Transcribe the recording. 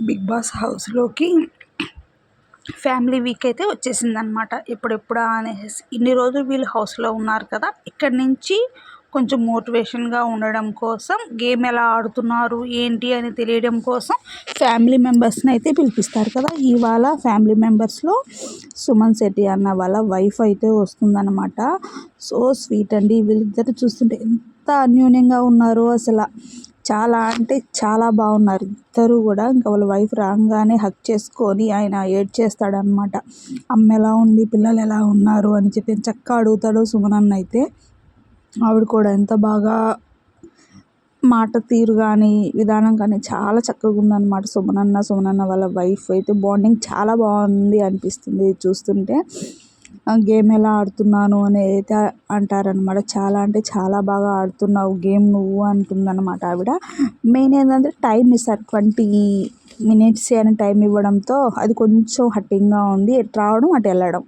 Big Boss హౌస్లోకి family week అయితే వచ్చేసింది అనమాట ఎప్పుడెప్పుడా అనేసి. ఇన్ని రోజులు వీళ్ళు హౌస్లో ఉన్నారు కదా ఇక్కడి నుంచి కొంచెం మోటివేషన్గా ఉండడం కోసం గేమ్ ఎలా ఆడుతున్నారు ఏంటి అని తెలియడం కోసం ఫ్యామిలీ మెంబర్స్ని అయితే పిలిపిస్తారు కదా. ఇవాళ ఫ్యామిలీ మెంబర్స్లో సుమన్ శెట్టి అన్న వాళ్ళ వైఫ్ అయితే వస్తుందన్నమాట. సో స్వీట్ అండి. వీళ్ళిద్దరు చూస్తుంటే ఎంత అన్యూన్యంగా ఉన్నారో అసలు. చాలా అంటే చాలా బాగున్నారు. ఇద్దరు కూడా ఇంకా వాళ్ళ వైఫ్ రాగానే హక్ చేసుకొని ఆయన ఏడ్ చేస్తాడనమాట అమ్మ ఎలా ఉంది? పిల్లలు ఎలా ఉన్నారు? అని చెప్పి చక్కగా అడుగుతాడు సుమనన్న అయితే. ఆవిడ కూడా ఎంత బాగా మాట తీరు కానీ విధానం కానీ చాలా చక్కగా ఉందన్నమాట సుమనన్న. సుమనన్న వాళ్ళ వైఫ్ అయితే బాండింగ్ చాలా బాగుంది అనిపిస్తుంది చూస్తుంటే. గేమ్ ఎలా ఆడుతున్నాను అని అయితే అంటారనమాట చాలా అంటే చాలా బాగా ఆడుతున్నావు గేమ్ నువ్వు అంటుందన్నమాట ఆవిడ. మెయిన్ ఏంటంటే టైం ఇస్తారు ట్వంటీ మినిట్స్ అని టైం ఇవ్వడంతో అది కొంచెం హట్టింగ్గా ఉంది. ఎటు రావడం అటు వెళ్ళడం.